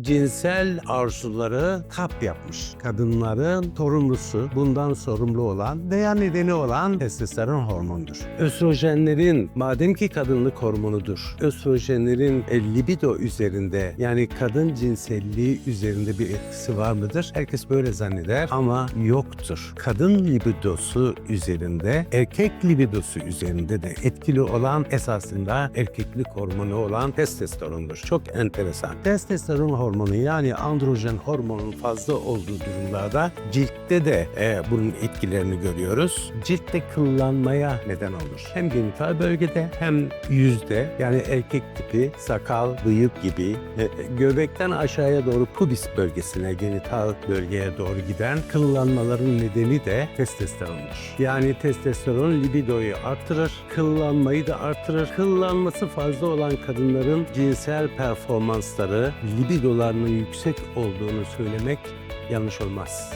cinsel arzuları tap yapmış. Kadınların sorumlusu, bundan sorumlu olan veya nedeni olan testosteron hormonudur. Östrojenlerin, madem ki kadınlık hormonudur, östrojenlerin e, libido üzerinde yani kadın cinselliği üzerinde bir etkisi var mıdır? Herkes böyle zanneder ama yoktur. Kadın libidosu üzerinde, erkek libidosu üzerinde de etkili olan esasında erkeklik hormonu olan testosterondur. Çok enteresan. Testosteron hormonu yani androjen hormonun fazla olduğu durumlarda ciltte de e, bunun etkilerini görüyoruz. Ciltte kıllanmaya neden olur. Hem genital bölgede hem yüzde yani erkek tipi sakal, bıyık gibi e, göbekten aşağıya doğru pubis bölgesine, genital bölgeye doğru giden kıllanmaların nedeni de testosterondur. Yani testosteron libidoyu artırır, kıllanmayı da artırır. Kıllanması fazla olan kadınların cinsel performansları libidolarının yüksek olduğunu söylemek yanlış olmaz.